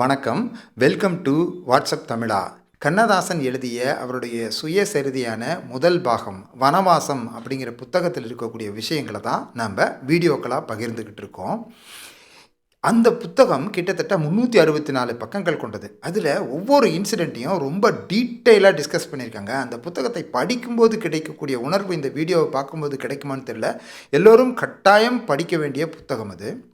வணக்கம். Welcome to WhatsApp தமிழா. கண்ணதாசன் எழுதிய அவருடைய சுயசரிதியான முதல் பாகம் வனவாசம் அப்படிங்கிற புத்தகத்தில் இருக்கக்கூடிய விஷயங்களை தான் நம்ம வீடியோக்களாக பகிர்ந்துக்கிட்டு இருக்கோம். அந்த புத்தகம் கிட்டத்தட்ட முந்நூற்றி அறுபத்தி நாலு பக்கங்கள் கொண்டது. அதில் ஒவ்வொரு இன்சிடெண்ட்டையும் ரொம்ப டீட்டெயிலாக டிஸ்கஸ் பண்ணியிருக்காங்க. அந்த புத்தகத்தை படிக்கும்போது கிடைக்கக்கூடிய உணர்வு இந்த வீடியோவை பார்க்கும்போது கிடைக்குமான்னு தெரியல. எல்லோரும் கட்டாயம் படிக்க வேண்டிய புத்தகம் அது.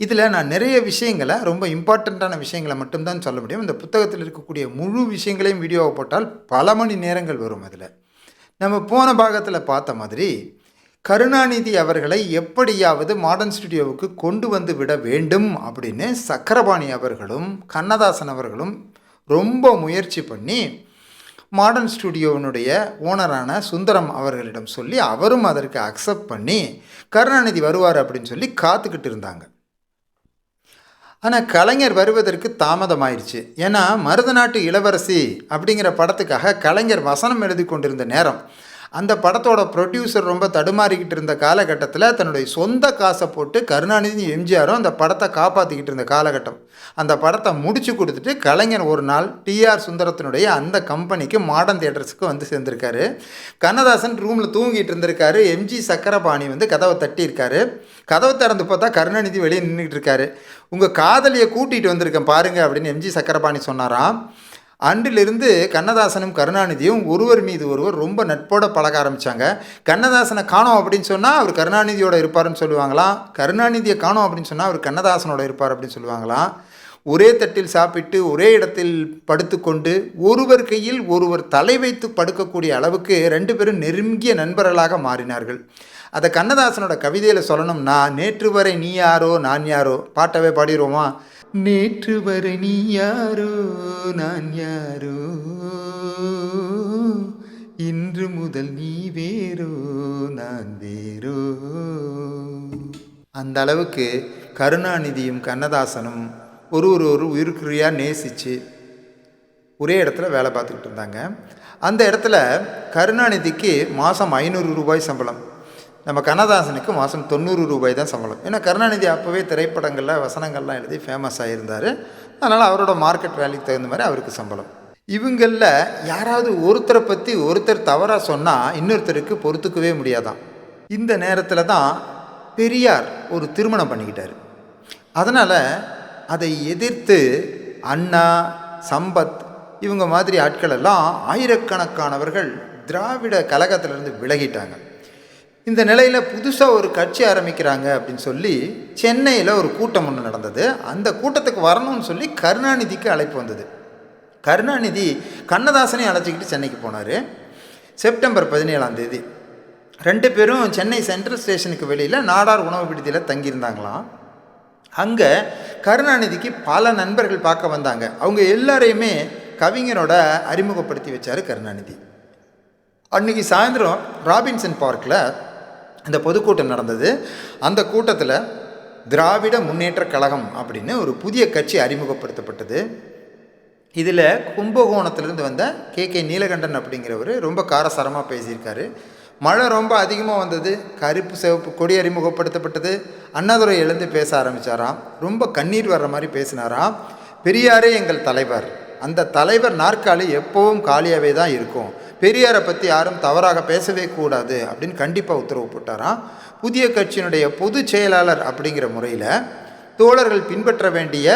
இதில் நான் நிறைய விஷயங்களை ரொம்ப இம்பார்ட்டண்ட்டான விஷயங்களை மட்டும்தான் சொல்ல முடியும். இந்த புத்தகத்தில் இருக்கக்கூடிய முழு விஷயங்களையும் வீடியோவை போட்டால் பல மணி நேரங்கள் வரும் அதில். நம்ம போன பாகத்தில் பார்த்த மாதிரி கருணாநிதி அவர்களை எப்படியாவது மாடர்ன் ஸ்டுடியோவுக்கு கொண்டு வந்து விட வேண்டும் அப்படின்னு சக்கரபாணி அவர்களும் கண்ணதாசன் அவர்களும் ரொம்ப முயற்சி பண்ணி மாடர்ன் ஸ்டுடியோவினுடைய ஓனரான சுந்தரம் அவர்களிடம் சொல்லி அவரும் அதற்கு அக்செப்ட் பண்ணி கருணாநிதி வருவார் அப்படின்னு சொல்லி காத்துக்கிட்டு இருந்தாங்க. ஆனால் கலைஞர் வருவதற்கு தாமதமாயிருச்சு. ஏன்னா மருதநாட்டு இளவரசி அப்படிங்கிற படத்துக்காக கலைஞர் வசனம் எழுதி கொண்டிருந்த நேரம். அந்த படத்தோட ப்ரொடியூசர் ரொம்ப தடுமாறிக்கிட்டு இருந்த காலகட்டத்தில் தன்னுடைய சொந்த காசை போட்டு கருணாநிதி எம்ஜிஆரும் அந்த படத்தை காப்பாற்றிக்கிட்டு இருந்த காலகட்டம். அந்த படத்தை முடிச்சு கொடுத்துட்டு கலைஞர் ஒரு நாள் டிஆர் சுந்தரத்தினுடைய அந்த கம்பெனிக்கு மாடர்ன் தியேட்டர்ஸுக்கு வந்து சேர்ந்திருக்காரு. கண்ணதாசன் ரூமில் தூங்கிட்டு இருந்திருக்காரு. எம்ஜி சக்கரபாணி வந்து கதவை தட்டியிருக்காரு. கதவை திறந்து பார்த்தா கருணாநிதி வெளியே நின்றுட்டு இருக்காரு. உங்கள் காதலியை கூட்டிகிட்டு வந்திருக்கேன் பாருங்கள் அப்படின்னு எம்ஜி சக்கரபாணி சொன்னாராம். அன்றிலிருந்து கண்ணதாசனும் கருணாநிதியும் ஒருவர் மீது ஒருவர் ரொம்ப நட்போட பழக ஆரம்பித்தாங்க கண்ணதாசனை காணோம் அப்படின்னு சொன்னால் அவர் கருணாநிதியோட இருப்பாருன்னு சொல்லுவாங்களாம். கருணாநிதியை காணோம் அப்படின்னு சொன்னால் அவர் கண்ணதாசனோட இருப்பார் அப்படின்னு சொல்லுவாங்களாம். ஒரே தட்டில் சாப்பிட்டு ஒரே இடத்தில் படுத்துக்கொண்டு ஒருவர் கையில் ஒருவர் தலை வைத்து படுக்கக்கூடிய அளவுக்கு ரெண்டு பேரும் நெருங்கிய நண்பர்களாக மாறினார்கள். அதை கண்ணதாசனோட கவிதையில் சொல்லணும்னா நேற்று வரை நீ யாரோ நான் யாரோ? பாட்டவே பாடிடுவோமா நேற்று வரை நீ யாரோ நான் யாரோ? இன்று முதல் நீ வேறோ நான் வேறோ? அந்த அளவுக்கு கருணாநிதியும் கண்ணதாசனும் ஒரு ஒரு ஒரு உயிருக்குறியாக நேசித்து ஒரே இடத்துல வேலை பார்த்துக்கிட்டு இருந்தாங்க. அந்த இடத்துல கருணாநிதிக்கு மாதம் ஐநூறு ரூபாய் சம்பளம். நம்ம கண்ணதாசனுக்கு மாதம் தொண்ணூறு ரூபாய் தான் சம்பளம். ஏன்னா கருணாநிதி அப்போவே திரைப்படங்களில் வசனங்கள்லாம் எழுதி ஃபேமஸ் ஆகியிருந்தார் அதனால் அவரோட மார்க்கெட் வேல்யூக்கு தகுந்த மாதிரி அவருக்கு சம்பளம். இவங்களில் யாராவது ஒருத்தரை பற்றி ஒருத்தர் தவறாக சொன்னால் இன்னொருத்தருக்கு பொறுத்துக்கவே முடியாதான். இந்த நேரத்தில் தான் பெரியார் ஒரு திருமணம் பண்ணிக்கிட்டார். அதனால் அதை எதிர்த்து அண்ணா சம்பத் இவங்க மாதிரி ஆட்கள் எல்லாம் ஆயிரக்கணக்கானவர்கள் திராவிட கழகத்திலிருந்து விலகிட்டாங்க. இந்த நிலையில் புதுசாக ஒரு கட்சி ஆரம்பிக்கிறாங்க அப்படின்னு சொல்லி சென்னையில் ஒரு கூட்டம் ஒன்று நடந்தது. அந்த கூட்டத்துக்கு வரணும்னு சொல்லி கருணாநிதிக்கு அழைப்பு வந்தது. கருணாநிதி கண்ணதாசனையும் அழைச்சிக்கிட்டு சென்னைக்கு போனார். செப்டம்பர் பதினேழாம் தேதி. ரெண்டு பேரும் சென்னை சென்ட்ரல் ஸ்டேஷனுக்கு வெளியில் நாடார் உணவு விடுதியில் தங்கியிருந்தாங்களாம். அங்கே கருணாநிதிக்கு பல நண்பர்கள் பார்க்க வந்தாங்க. அவங்க எல்லாரையுமே கவிஞரோட அறிமுகப்படுத்தி வச்சார் கருணாநிதி. அன்றைக்கி சாயந்தரம் ராபின்சன் பார்க்கில் இந்த பொதுக்கூட்டம் நடந்தது. அந்த கூட்டத்தில் திராவிட முன்னேற்ற கழகம் அப்படின்னு ஒரு புதிய கட்சி அறிமுகப்படுத்தப்பட்டது. இதில் கும்பகோணத்திலிருந்து வந்த கே. கே. நீலகண்டன் அப்படிங்கிறவர் ரொம்ப காரசாரமாக பேசியிருக்காரு. மழை ரொம்ப அதிகமாக வந்தது. கருப்பு சிவப்பு கொடி அறிமுகப்படுத்தப்பட்டது. அண்ணாதுரை எழுந்து பேச ஆரம்பித்தாராம் ரொம்ப கண்ணீர் வர்ற மாதிரி பேசினாராம். பெரியாரே எங்கள் தலைவர். அந்த தலைவர் நாற்காலி எப்போவும் காலியாகவே தான் இருக்கும். பெரியாரை பற்றி யாரும் தவறாக பேசவே கூடாது அப்படின்னு கண்டிப்பாக உத்தரவு போட்டாராம். புதிய கட்சியினுடைய பொதுச் செயலாளர் அப்படிங்கிற முறையில் தோழர்கள் பின்பற்ற வேண்டிய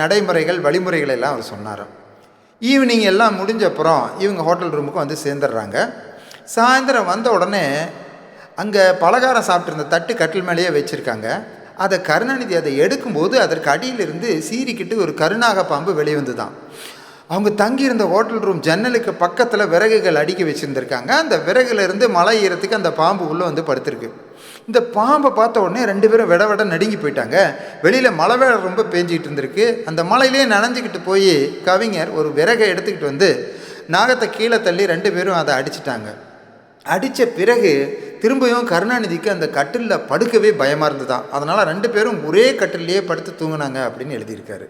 நடைமுறைகள் வழிமுறைகள் எல்லாம் அவர் சொன்னாராம். ஈவினிங் எல்லாம் முடிஞ்ச அப்புறம் இவங்க ஹோட்டல் ரூமுக்கு வந்து சேர்ந்துடுறாங்க. சாயந்தரம் வந்த உடனே அங்கே பலகாரம் சாப்பிட்ருந்த தட்டு கட்டில் மேலேயே வச்சுருக்காங்க. அதை கருணாநிதி அதை எடுக்கும்போது அதற்கு அடியிலிருந்து சீறிக்கிட்டு ஒரு கருணாக பாம்பு வெளிவந்து தான் அவங்க தங்கியிருந்த ஹோட்டல் ரூம் ஜன்னலுக்கு பக்கத்தில் விறகுகள் அடிக்க வச்சுருந்துருக்காங்க. அந்த விறகுலேருந்து மழை ஈரத்துக்கு அந்த பாம்பு உள்ளே வந்து படுத்திருக்கு. இந்த பாம்பை பார்த்த உடனே ரெண்டு பேரும் விட விட நடுங்கி போயிட்டாங்க. வெளியில் மழை வேலை ரொம்ப பேஞ்சிக்கிட்டு இருந்திருக்கு. அந்த மழையிலே நனைஞ்சிக்கிட்டு போய் கவிஞர் ஒரு விறகை எடுத்துக்கிட்டு வந்து நாகத்தை கீழே தள்ளி ரெண்டு பேரும் அதை அடிச்சிட்டாங்க. அடித்த பிறகு திரும்பியும் கருணாநிதிக்கு அந்த கட்டிலில் படுக்கவே பயமாக இருந்துதான் அதனால் ரெண்டு பேரும் ஒரே கட்டிலேயே படுத்து தூங்கினாங்க அப்படின்னு எழுதியிருக்காரு.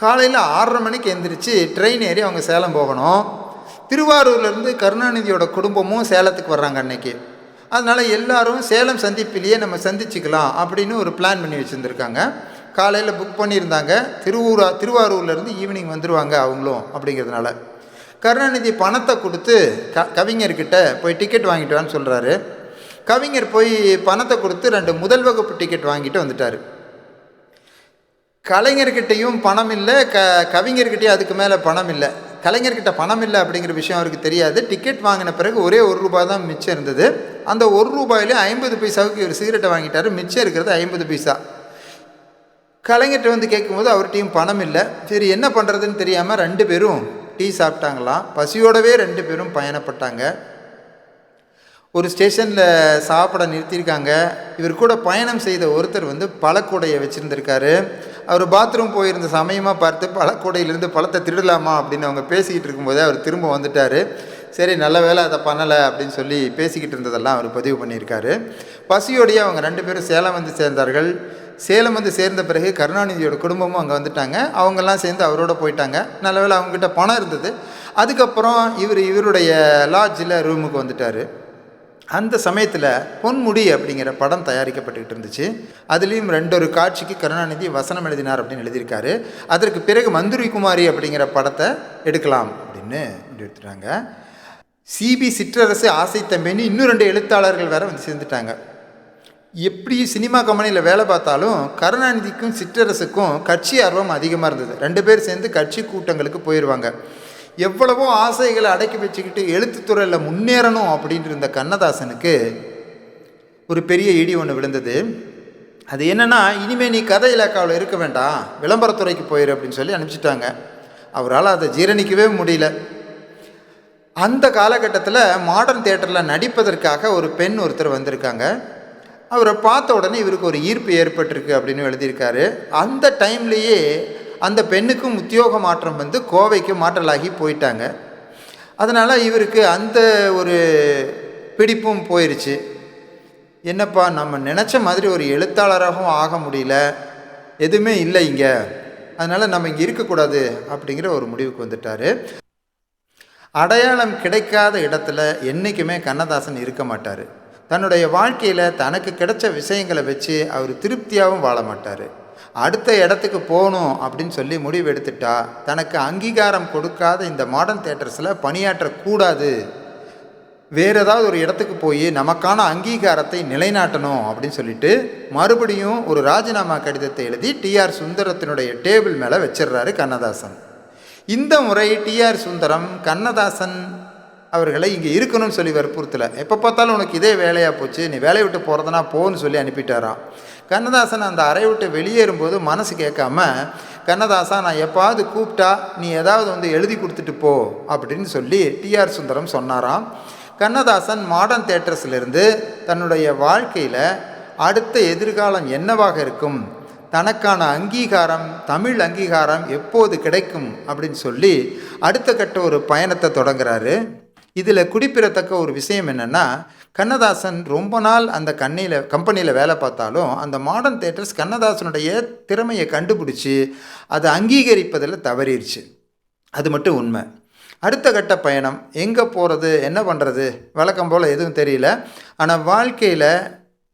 காலையில் ஆறரை மணிக்கு எந்திரிச்சு ட்ரெயின் ஏறி அவங்க சேலம் போகணும். திருவாரூர்லேருந்து கருணாநிதியோட குடும்பமும் சேலத்துக்கு வர்றாங்க அன்னைக்கு. அதனால் எல்லாரும் சேலம் சந்திப்பிலேயே நம்ம சந்திச்சுக்கலாம் அப்படின்னு ஒரு பிளான் பண்ணி வச்சுருந்துருக்காங்க. காலையில் புக் பண்ணியிருந்தாங்க. திருவூரா திருவாரூர்லேருந்து ஈவினிங் வந்துடுவாங்க அவங்களும் அப்படிங்கிறதுனால. கருணாநிதி பணத்தை கொடுத்து க கவிஞர்கிட்ட போய் டிக்கெட் வாங்கிட்டு வான்னு சொல்கிறாரு கவிஞர் போய் பணத்தை கொடுத்து ரெண்டு முதல் வகுப்பு டிக்கெட் வாங்கிட்டு வந்துட்டார். கலைஞர்கிட்டையும் பணம் இல்லை க கவிஞர்கிட்டையும் அதுக்கு மேலே பணம் இல்லை. கலைஞர்கிட்ட பணம் இல்லை அப்படிங்கிற விஷயம் அவருக்கு தெரியாது. டிக்கெட் வாங்கின பிறகு ஒரே ஒரு ரூபாய் தான் மிச்சம் இருந்தது. அந்த ஒரு ரூபாயிலே ஐம்பது பைசாவுக்கு இவர் சிகரெட்டை வாங்கிட்டார். மிச்சம் இருக்கிறது ஐம்பது பைசா. கலைஞர்கிட்ட வந்து கேட்கும்போது அவர்கிட்டையும் பணம் இல்லை. சரி என்ன பண்ணுறதுன்னு தெரியாமல் ரெண்டு பேரும் டீ சாப்பிட்டாங்களாம். பசியோடவே ரெண்டு பேரும் பயணப்பட்டாங்க. ஒரு ஸ்டேஷனில் சாப்பிட நிறுத்தியிருக்காங்க. இவர் கூட பயணம் செய்த ஒருத்தர் வந்து பழக்கூடையை வச்சுருந்துருக்காரு. அவர் பாத்ரூம் போயிருந்த சமயமாக பார்த்து பழக்கூடையிலேருந்து பழத்தை திருடலாமா? அப்படின்னு அவங்க பேசிக்கிட்டு இருக்கும்போதே அவர் திரும்ப வந்துட்டார். சரி நல்ல வேலை அதை பண்ணலை அப்படின்னு சொல்லி பேசிக்கிட்டு இருந்ததெல்லாம் அவர் பதிவு பண்ணியிருக்காரு. பசியோடையே அவங்க ரெண்டு பேரும் சேலம் வந்து சேர்ந்தார்கள். சேலம் வந்து சேர்ந்த பிறகு கருணாநிதியோட குடும்பமும் அங்கே வந்துட்டாங்க. அவங்கெல்லாம் சேர்ந்து அவரோட போயிட்டாங்க. நல்ல வேலை அவங்ககிட்ட பணம் இருந்தது. அதுக்கப்புறம் இவர் இவருடைய லாட்ஜில் ரூமுக்கு வந்துட்டார். அந்த சமயத்தில் பொன்முடி அப்படிங்கிற படம் தயாரிக்கப்பட்டுக்கிட்டு இருந்துச்சு. அதுலேயும் ரெண்டொரு காட்சிக்கு கருணாநிதி வசனம் எழுதினார் அப்படின்னு எழுதியிருக்காரு. அதற்கு பிறகு மந்துரி குமாரி அப்படிங்கிற படத்தை எடுக்கலாம் அப்படின்னு எடுத்துட்டாங்க. சிபி சிற்றரசு ஆசை தம்பின்னு இன்னும் ரெண்டு எழுத்தாளர்கள் வேற வந்து சேர்ந்துட்டாங்க. எப்படி சினிமா கம்பெனியில் வேலை பார்த்தாலும் கருணாநிதிக்கும் சிற்றரசுக்கும் கட்சி ஆர்வம் அதிகமாக இருந்தது. ரெண்டு பேர் சேர்ந்து கட்சி கூட்டங்களுக்கு போயிடுவாங்க எவ்வளவோ ஆசைகளை அடக்கி வச்சுக்கிட்டு எழுத்துத்துறையில் முன்னேறணும் அப்படின்ட்டு இருந்த கண்ணதாசனுக்கு ஒரு பெரிய இடி ஒன்று விழுந்தது. அது என்னென்னா இனிமேல் நீ கதை இலாக்காவில் இருக்க வேண்டாம் விளம்பரத்துறைக்கு போயிரு அப்படின்னு சொல்லி அனுப்பிச்சிட்டாங்க. அவரால் அதை ஜீரணிக்கவே முடியல. அந்த காலகட்டத்தில் மாடர்ன் தேட்டரில் நடிப்பதற்காக ஒரு பெண் ஒருத்தர் வந்திருக்காங்க. அவரை பார்த்த உடனே இவருக்கு ஒரு ஈர்ப்பு ஏற்பட்டிருக்கு அப்படின்னு எழுதியிருக்காரு. அந்த டைம்லேயே அந்த பெண்ணுக்கும் உத்தியோக மாற்றம் வந்து கோவைக்கு மாற்றலாகி போயிட்டாங்க. அதனால் இவருக்கு அந்த ஒரு பிடிப்பும் போயிடுச்சு என்னப்பா நம்ம நினச்ச மாதிரி ஒரு எழுத்தாளராகவும் ஆக முடியல. எதுவுமே இல்லை இங்கே. அதனால் நம்ம இங்கே இருக்கக்கூடாது அப்படிங்கிற ஒரு முடிவுக்கு வந்துட்டார். அடையாளம் கிடைக்காத இடத்துல என்றைக்குமே கண்ணதாசன் இருக்க மாட்டார். தன்னுடைய வாழ்க்கையில் தனக்கு கிடைச்ச விஷயங்களை வச்சு அவர் திருப்தியாகவும் வாழ மாட்டார். அடுத்த இடத்துக்கு போகணும் அப்படின்னு சொல்லி முடிவு எடுத்துட்டா தனக்கு அங்கீகாரம் கொடுக்காத இந்த மாடர்ன் தேட்டர்ஸில் பணியாற்றக்கூடாது. வேறு ஏதாவது ஒரு இடத்துக்கு போய் நமக்கான அங்கீகாரத்தை நிலைநாட்டணும் அப்படின்னு சொல்லிட்டு மறுபடியும் ஒரு ராஜினாமா கடிதத்தை எழுதி டிஆர் சுந்தரத்தினுடைய டேபிள் மேலே வச்சிடுறாரு கண்ணதாசன். இந்த முறை டிஆர் சுந்தரம் கண்ணதாசன் அவர்களை இங்கே இருக்கணும்னு சொல்லி வற்புறுத்தலை. எப்போ பார்த்தாலும் உனக்கு இதே வேலையாக போச்சு நீ வேலையை விட்டு போகிறதுனா போன்னு சொல்லி அனுப்பிட்டாராம். கண்ணதாசன் அந்த அறை விட்டு வெளியேறும்போது மனசு கேட்காம கண்ணதாசா நான் எப்பாவது கூப்பிட்டா நீ ஏதாவது வந்து எழுதி கொடுத்துட்டு போ அப்படின்னு சொல்லி டிஆர் சுந்தரம் சொன்னாராம். கண்ணதாசன் மாடர்ன் தேட்டர்ஸ்லேருந்து தன்னுடைய வாழ்க்கையில் அடுத்த எதிர்காலம் என்னவாக இருக்கும் தனக்கான அங்கீகாரம் தமிழ் அங்கீகாரம் எப்போது கிடைக்கும் அப்படின்னு சொல்லி அடுத்த கட்ட ஒரு பயணத்தை தொடங்குறாரு. இதில் குறிப்பிடத்தக்க ஒரு விஷயம் என்னென்னா கண்ணதாசன் ரொம்ப நாள் அந்த கண்ணியில் கம்பெனியில் வேலை பார்த்தாலும் அந்த மாடர்ன் தேட்டர்ஸ் கண்ணதாசனுடைய திறமையை கண்டுபிடிச்சி அதை அங்கீகரிப்பதில் தவறிடுச்சு அது மட்டும் உண்மை. அடுத்த கட்ட பயணம் எங்கே போகிறது என்ன பண்ணுறது வழக்கம் போல் எதுவும் தெரியல. ஆனால் வாழ்க்கையில்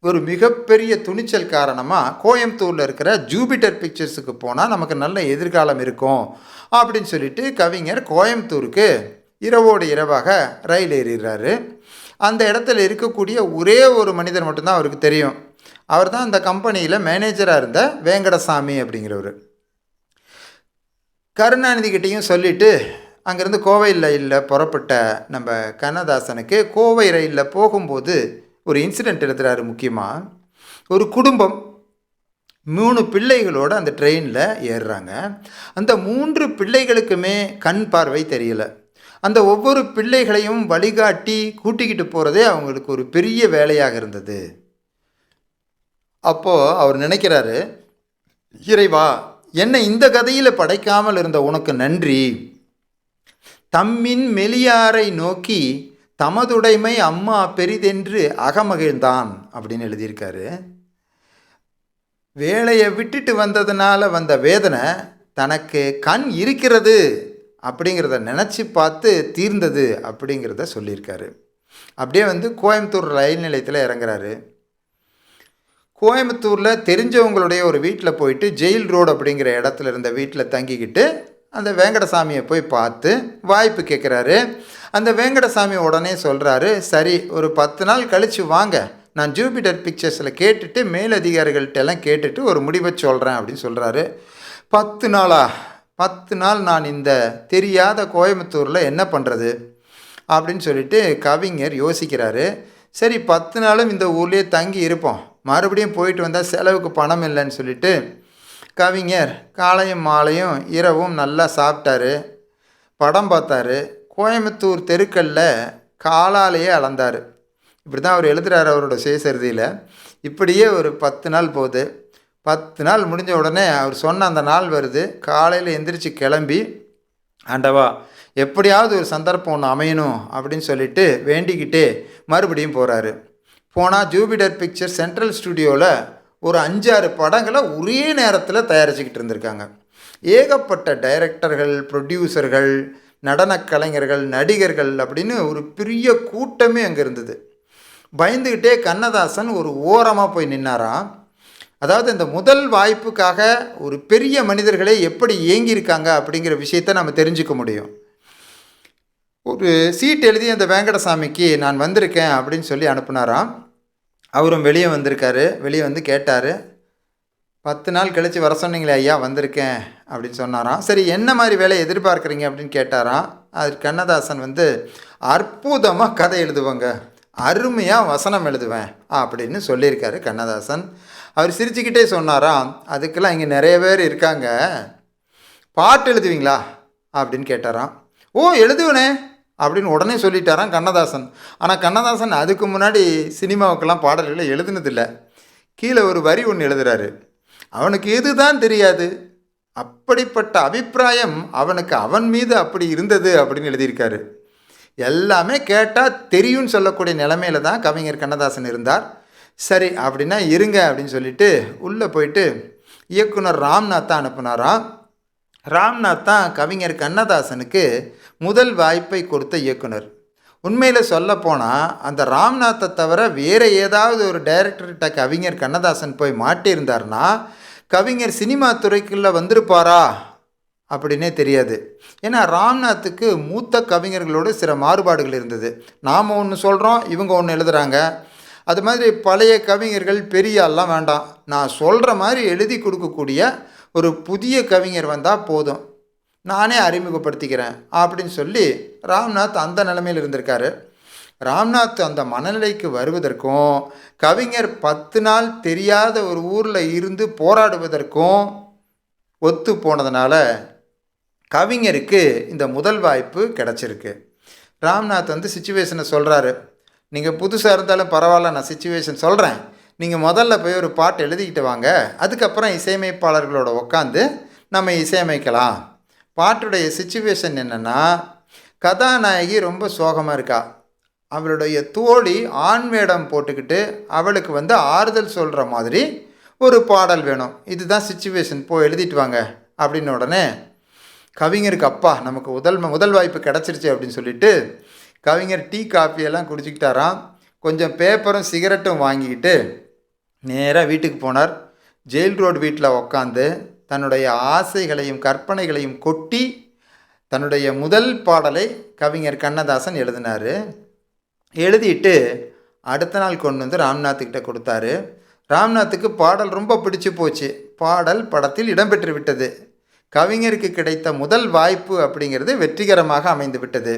ஒரு மிகப்பெரிய துணிச்சல் காரணமாக கோயம்புத்தூரில் இருக்கிற ஜூபிட்டர் பிக்சர்ஸுக்கு போனால் நமக்கு நல்ல எதிர்காலம் இருக்கும் அப்படின்னு சொல்லிட்டு கவிஞர் கோயம்புத்தூருக்கு இரவோடு இரவாக ரயில் ஏறிடுறாரு. அந்த இடத்துல இருக்கக்கூடிய ஒரே ஒரு மனிதர் மட்டும்தான் அவருக்கு தெரியும். அவர் தான் அந்த கம்பெனியில் மேனேஜராக இருந்த வேங்கடசாமி அப்படிங்கிறவர். கருணாநிதிக்கிட்டேயும் சொல்லிவிட்டு அங்கேருந்து கோவை ரயிலில் புறப்பட்ட நம்ம கண்ணதாசனுக்கு கோவை ரயிலில் போகும்போது ஒரு இன்சிடெண்ட் எழுதுகிறாரு முக்கியமாக ஒரு குடும்பம் மூணு பிள்ளைகளோடு அந்த ட்ரெயினில் ஏறுறாங்க. அந்த மூன்று பிள்ளைகளுக்குமே கண் பார்வை தெரியலை. அந்த ஒவ்வொரு பிள்ளைகளையும் வழிகாட்டி கூட்டிக்கிட்டு போகிறதே அவங்களுக்கு ஒரு பெரிய வேலையாக இருந்தது. அப்போது அவர் நினைக்கிறாரு இறைவா என்னை இந்த கதையில் படைக்காமல் இருந்த உனக்கு நன்றி. தம்மின் மெலியாரை நோக்கி தமதுடைமை அம்மா பெரிதென்று அகமகிழ்ந்தான் அப்படின்னு எழுதியிருக்காரு. வேலையை விட்டுட்டு வந்ததுனால வந்த வேதனை தனக்கு கண் இருக்கிறது. அப்படிங்கிறத நினச்சி பார்த்து தீர்ந்தது அப்படிங்கிறத சொல்லியிருக்காரு. அப்படியே வந்து கோயம்புத்தூர் ரயில் நிலையத்தில் இறங்குறாரு. கோயம்புத்தூரில் தெரிஞ்சவங்களுடைய ஒரு வீட்டில் போயிட்டு ஜெயில் ரோடு அப்படிங்கிற இடத்துல இருந்த வீட்டில் தங்கிக்கிட்டு அந்த வேங்கடசாமியை போய் பார்த்து வாய்ப்பு கேட்குறாரு அந்த வேங்கடசாமி உடனே சொல்கிறாரு சரி ஒரு பத்து நாள் கழித்து வாங்க. நான் ஜூபிட்டர் பிக்சர்ஸில் கேட்டுட்டு மேலதிகாரிகள்கிட்ட எல்லாம் கேட்டுட்டு ஒரு முடிவை சொல்கிறேன் அப்படின்னு சொல்கிறாரு பத்து நாளா? பத்து நாள் நான் இந்த தெரியாத கோயம்புத்தூரில் என்ன பண்ணுறது அப்படின்னு சொல்லிட்டு கவிஞர் யோசிக்கிறாரு. சரி பத்து நாளும் இந்த ஊர்லேயே தங்கி இருப்போம். மறுபடியும் போயிட்டு வந்தால் செலவுக்கு பணம் இல்லைன்னு சொல்லிட்டு கவிஞர் காலையும் மாலையும் இரவும் நல்லா சாப்பிட்டாரு. படம் பார்த்தாரு. கோயம்புத்தூர் தெருக்களில் காலாலேயே அளந்தார். இப்படி தான் அவர் எழுதுகிறார் அவரோட சுயசரிதியில். இப்படியே ஒரு பத்து நாள் போகுது. பத்து நாள் முடிஞ்ச உடனே அவர் சொன்ன அந்த நாள் வருது. காலையில் எந்திரிச்சு கிளம்பி ஆண்டவா எப்படியாவது ஒரு சந்தர்ப்பம் ஒன்று அமையணும் அப்படின்னு சொல்லிட்டு வேண்டிக்கிட்டே மறுபடியும் போகிறாரு போனால் ஜூபிட்டர் பிக்சர் சென்ட்ரல் ஸ்டுடியோவில் ஒரு அஞ்சாறு படங்களை ஒரே நேரத்தில் தயாரிச்சுக்கிட்டு இருந்திருக்காங்க. ஏகப்பட்ட டைரக்டர்கள் ப்ரொடியூசர்கள் நடனக் கலைஞர்கள் நடிகர்கள் அப்படின்னு ஒரு பெரிய கூட்டமே அங்கே இருந்தது. பயந்துக்கிட்டே கண்ணதாசன் ஒரு ஓரமாக போய் நின்னாராம். அதாவது இந்த முதல் வாய்ப்புக்காக ஒரு பெரிய மனிதர்களே எப்படி இயங்கியிருக்காங்க அப்படிங்கிற விஷயத்தை நம்ம தெரிஞ்சுக்க முடியும். ஒரு சீட் எழுதி அந்த வேங்கடசாமிக்கு நான் வந்திருக்கேன் அப்படின்னு சொல்லி அனுப்புனாராம். அவரும் வெளியே வந்திருக்காரு. வெளியே வந்து கேட்டார். பத்து நாள் கழித்து வர சொன்னீங்களே ஐயா வந்திருக்கேன் அப்படின்னு சொன்னாராம். சரி என்ன மாதிரி வேலையை எதிர்பார்க்குறீங்க அப்படின்னு கேட்டாராம். அது கண்ணதாசன் வந்து அற்புதமாக கதை எழுதுவாங்க. அருமையாக வசனம் எழுதுவேன். அப்படின்னு சொல்லியிருக்காரு கண்ணதாசன். அவர் சிரிச்சுக்கிட்டே சொன்னாராம் அதுக்கெல்லாம் இங்கே நிறைய பேர் இருக்காங்க. பாட்டு எழுதுவீங்களா? அப்படின்னு கேட்டாராம். ஓ எழுதுவனே அப்படின்னு உடனே சொல்லிட்டாராம் கண்ணதாசன். ஆனால் கண்ணதாசன் அதுக்கு முன்னாடி சினிமாவுக்கெல்லாம் பாடல்களை எழுதுனதில்லை. கீழே ஒரு வரி ஒன்று எழுதுறாரு. அவனுக்கு இதுதான் தெரியாது. அப்படிப்பட்ட அபிப்பிராயம் அவனுக்கு அவன் மீது அப்படி இருந்தது அப்படின்னு எழுதியிருக்காரு. எல்லாமே கேட்டால் தெரியும்னு சொல்லக்கூடிய நிலமையில தான் கவிஞர் கண்ணதாசன் இருந்தார். சரி அப்படின்னா இருங்க அப்படின்னு சொல்லிட்டு உள்ளே போயிட்டு இயக்குனர் ராம்நாத் தான் அனுப்புனாராம். ராம்நாத் தான் கவிஞர் கண்ணதாசனுக்கு முதல் வாய்ப்பை கொடுத்த இயக்குனர். உண்மையில் சொல்லப்போனால் அந்த ராம்நாத்தை தவிர வேறு ஏதாவது ஒரு டைரக்டர்கிட்ட கவிஞர் கண்ணதாசன் போய் மாட்டியிருந்தார்னா கவிஞர் சினிமா துறைக்குள்ளே வந்திருப்பாரா? அப்படின்னே தெரியாது. ஏன்னா ராம்நாத்துக்கு மூத்த கவிஞர்களோடு சில மாறுபாடுகள் இருந்தது. நாம் ஒன்று சொல்கிறோம் இவங்க ஒன்று எழுதுகிறாங்க அது மாதிரி பழைய கவிஞர்கள் பெரிய வேண்டாம். நான் சொல்கிற மாதிரி எழுதி கொடுக்கக்கூடிய ஒரு புதிய கவிஞர் வந்தால் போதும். நானே அறிமுகப்படுத்திக்கிறேன் அப்படின்னு சொல்லி ராம்நாத் அந்த நிலைமையில் இருந்திருக்காரு. ராம்நாத் அந்த மனநிலைக்கு வருவதற்கும் கவிஞர் பத்து நாள் தெரியாத ஒரு ஊரில் இருந்து போராடுவதற்கும் ஒத்து போனதுனால கவிஞருக்கு இந்த முதல் வாய்ப்பு கிடச்சிருக்கு. ராம்நாத் வந்து சுச்சுவேஷனை சொல்கிறாரு நீங்கள் புதுசாக இருந்தாலும் பரவாயில்ல நான் சுச்சுவேஷன் சொல்கிறேன் நீங்கள் முதல்ல போய் ஒரு பாட்டு எழுதிக்கிட்டு வாங்க. அதுக்கப்புறம் இசையமைப்பாளர்களோட உட்காந்து நம்ம இசையமைக்கலாம். பாட்டுடைய சுச்சுவேஷன் என்னென்னா கதாநாயகி ரொம்ப சோகமாக இருக்கா. அவளுடைய தோழி ஆண் வேடம் போட்டுக்கிட்டு அவளுக்கு வந்து ஆறுதல் சொல்கிற மாதிரி ஒரு பாடல் வேணும். இதுதான் சுச்சுவேஷன் போய் எழுதிட்டு வாங்க. அப்படின்ன உடனே கவிஞருக்கு அப்பா நமக்கு முதல் முதல் வாய்ப்பு கிடச்சிருச்சு அப்படின்னு சொல்லிட்டு கவிஞர் டீ காஃபியெல்லாம் குடிச்சிக்கிட்டாராம். கொஞ்சம் பேப்பரும் சிகரெட்டும் வாங்கிக்கிட்டு நேராக வீட்டுக்கு போனார். ஜெயில் ரோடு வீட்டில் உக்காந்து தன்னுடைய ஆசைகளையும் கற்பனைகளையும் கொட்டி தன்னுடைய முதல் பாடலை கவிஞர் கண்ணதாசன் எழுதினார். எழுதிட்டு அடுத்த நாள் கொண்டு வந்து ராம்நாத்துக்கிட்ட கொடுத்தாரு. ராம்நாத்துக்கு பாடல் ரொம்ப பிடிச்சு போச்சு. பாடல் படத்தில் இடம்பெற்று விட்டது கவிஞருக்கு கிடைத்த முதல் வாய்ப்பு அப்படிங்கிறது வெற்றிகரமாக அமைந்து விட்டது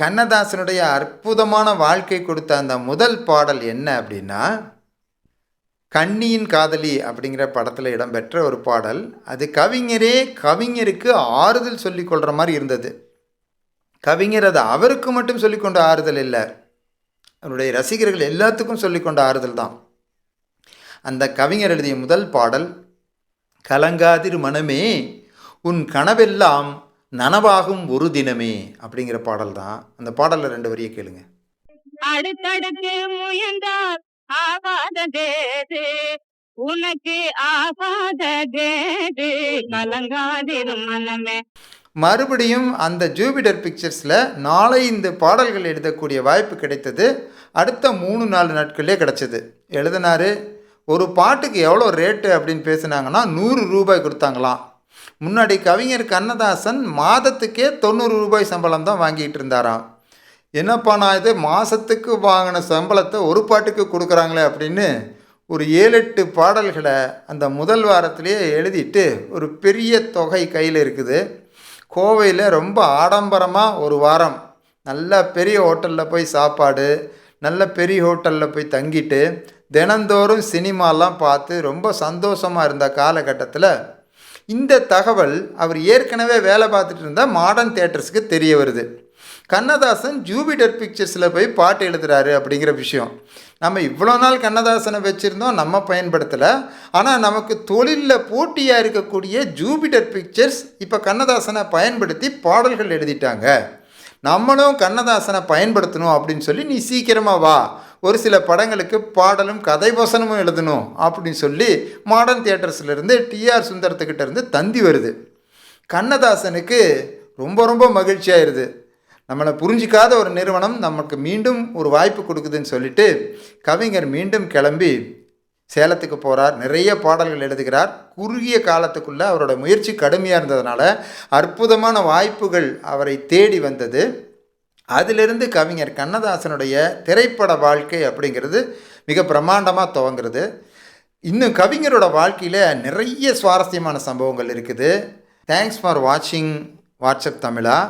கண்ணதாசனுடைய அற்புதமான வாழ்க்கை கொடுத்த அந்த முதல் பாடல் என்ன அப்படின்னா கண்ணியின் காதலி அப்படிங்கிற படத்தில் இடம்பெற்ற ஒரு பாடல். அது கவிஞரே கவிஞருக்கு ஆறுதல் சொல்லிக் கொள்கிற மாதிரி இருந்தது. கவிஞர் அது அவருக்கு மட்டும் சொல்லிக்கொண்ட ஆறுதல் இல்லை. அவருடைய ரசிகர்கள் எல்லாத்துக்கும் சொல்லிக்கொண்ட ஆறுதல் தான். அந்த கவிஞர் எழுதிய முதல் பாடல் கலங்காதிரு மனமே உன் கனவெல்லாம் நனவாகும் ஒரு தினமே அப்படிங்கிற பாடல் தான் அந்த பாடலில் ரெண்டு வரியை கேளுங்க. அடுத்தடுத்து முயன்றால் ஆகாததேது உனக்கு ஆகாததேது கலங்காதிரு மனமே. மறுபடியும் அந்த ஜூபிட்டர் பிக்சர்ஸில் நாளை இந்த பாடல்கள் எழுதக்கூடிய வாய்ப்பு கிடைத்தது. அடுத்த மூணு நாலு நாட்களே கிடச்சிது. எழுதினாரு ஒரு பாட்டுக்கு எவ்வளோ ரேட்டு அப்படின்னு பேசுனாங்கன்னா நூறு ரூபாய் கொடுத்தாங்களாம். முன்னாடி கவிஞர் கண்ணதாசன் மாதத்துக்கே தொண்ணூறு ரூபாய் சம்பளம் தான் வாங்கிட்டு இருந்தாராம். என்னப்பா நான் இது மாதத்துக்கு வாங்கின சம்பளத்தை ஒரு பாட்டுக்கு கொடுக்குறாங்களே அப்படின்னு ஒரு ஏழு எட்டு பாடல்களை அந்த முதல் வாரத்திலேயே எழுதிட்டு ஒரு பெரிய தொகை கையில் இருக்குது. கோவையில் ரொம்ப ஆடம்பரமாக ஒரு வாரம் நல்ல பெரிய ஹோட்டலில் போய் சாப்பாடு நல்ல பெரிய ஹோட்டலில் போய் தங்கிட்டு தினந்தோறும் சினிமாலாம் பார்த்து ரொம்ப சந்தோஷமாக இருந்த காலகட்டத்தில் இந்த தகவல் அவர் ஏற்கனவே வேலை பார்த்துட்டு இருந்த மாடர்ன் தேட்டர்ஸ்க்கு தெரிய வருது. கண்ணதாசன் ஜூபிட்டர் பிக்சர்ஸில் போய் பாட்டு எழுதுகிறாரு அப்படிங்கிற விஷயம். நம்ம இவ்வளோ நாள் கண்ணதாசனை வச்சுருந்தோம் நம்ம பயன்படுத்தலை. ஆனால் நமக்கு தொழிலில் போட்டியாக இருக்கக்கூடிய ஜூபிட்டர் பிக்சர்ஸ் இப்போ கண்ணதாசனை பயன்படுத்தி பாடல்கள் எழுதிட்டாங்க. நம்மளும் கண்ணதாசனை பயன்படுத்தணும் அப்படின்னு சொல்லி நீ சீக்கிரமாக வா. ஒரு சில படங்களுக்கு பாடலும் கதை வசனமும் எழுதணும் அப்படின்னு சொல்லி மாடர்ன் தியேட்டர்ஸ்லேருந்து டிஆர் சுந்தரத்துக்கிட்ட இருந்து தந்தி வருது. கண்ணதாசனுக்கு ரொம்ப ரொம்ப மகிழ்ச்சியாயிருது. நம்மளை புரிஞ்சிக்காத ஒரு நிறுவனம் நமக்கு மீண்டும் ஒரு வாய்ப்பு கொடுக்குதுன்னு சொல்லிட்டு கவிஞர் மீண்டும் கிளம்பி சேலத்துக்கு போகிறார் நிறைய பாடல்கள் எழுதுகிறார். குறுகிய காலத்துக்குள்ளே அவரோட முயற்சி கடுமையாக இருந்ததுனால அற்புதமான வாய்ப்புகள் அவரை தேடி வந்தது. அதிலிருந்து கவிஞர் கண்ணதாசனுடைய திரைப்பட வாழ்க்கை அப்படிங்கிறது மிக பிரம்மாண்டமாக துவங்குறது. இன்னும் கவிஞரோட வாழ்க்கையில் நிறைய சுவாரஸ்யமான சம்பவங்கள் இருக்குது. தேங்க்ஸ் ஃபார் வாட்சிங் வாட்ஸ்அப் தமிழா